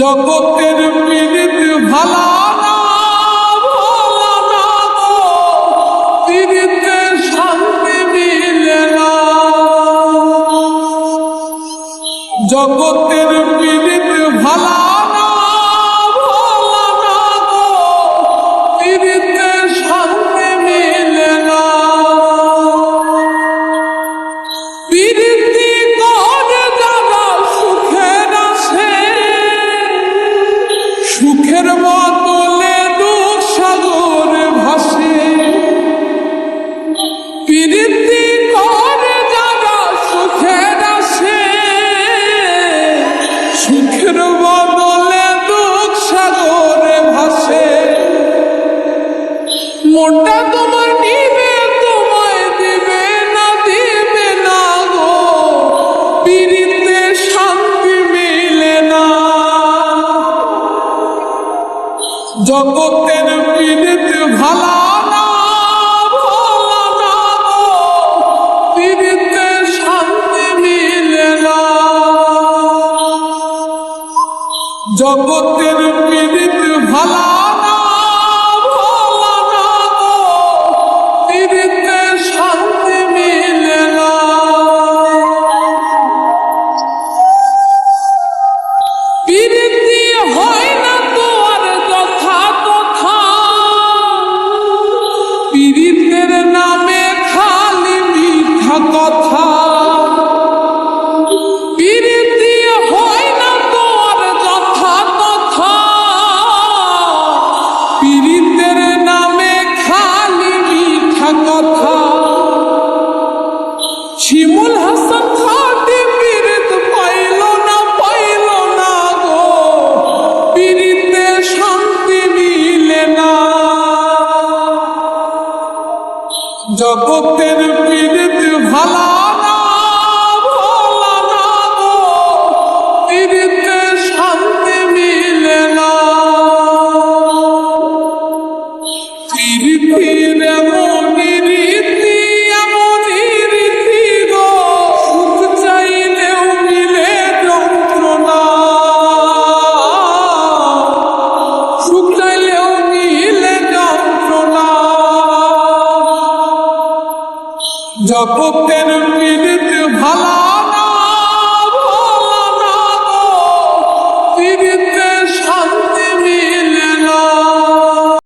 জগতের পীড়িত ভালা শান্তি মিলে না। জগতের পীড়িত মনটা তোমার নিবে তোমায় দিবে না দিবে না গো। পিড়িতে শান্তি মিলে না। জগতের পীড়িত ভালা না, ভালা শান্তি মিলে না। জগতের পীড়িত ভালা জগতের পীড়িত জপ তেন পীড়িত ভালা